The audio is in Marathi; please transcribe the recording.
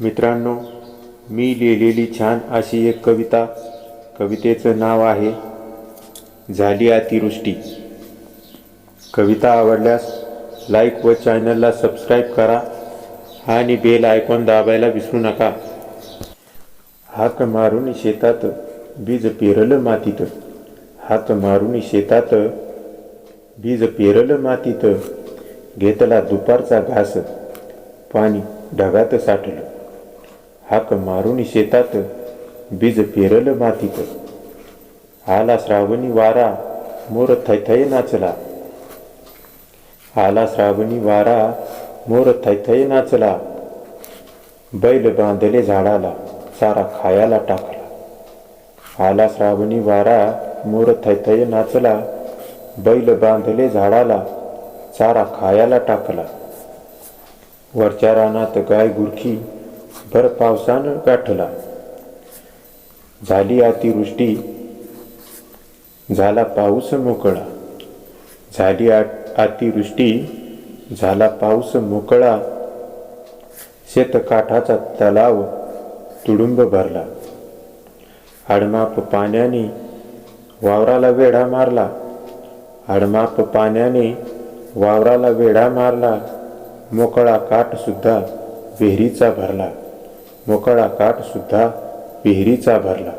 मित्रांनो मी लिहिलेली छान अशी एक कविता. कवितेचं नाव आहे झाली अतिवृष्टी. कविता आवडल्यास लाईक व चॅनलला सबस्क्राईब करा आणि बेल आयकॉन दाबायला विसरू नका. हात मारून शेतात बीज पेरलं मातीत. हात मारून शेतात बीज पेरलं मातीत. घेतला दुपारचा घास. पाणी ढगात साठलं. हाक मारून शेतात बीज पेरल मातीत. आला श्रावणी वारा मोर थैथय नाचला. आला श्रावणी वारा मोर थैथय नाचला. बैल बांधले झाडाला सारा खायाला टाकला. आला श्रावणी वारा मोर थैथय नाचला. बैल बांधले झाडाला चारा खायाला टाकला. वरच्या रानात गाय गुरखी भर पावसानं गाठला. झाली अतिवृष्टी झाला पाऊस मोकळा. झाली आ- अतिवृष्टी झाला पाऊस मोकळा. शेतकाठाचा तलाव तुडुंब भरला. आडमाप पाण्याने वावराला वेढा मारला. आडमाप पाण्याने वावराला वेढा मारला. मोकळा काठ सुद्धा विहिरीचा भरला. मोकळा काठ सुद्धा विहिरीचा भरला.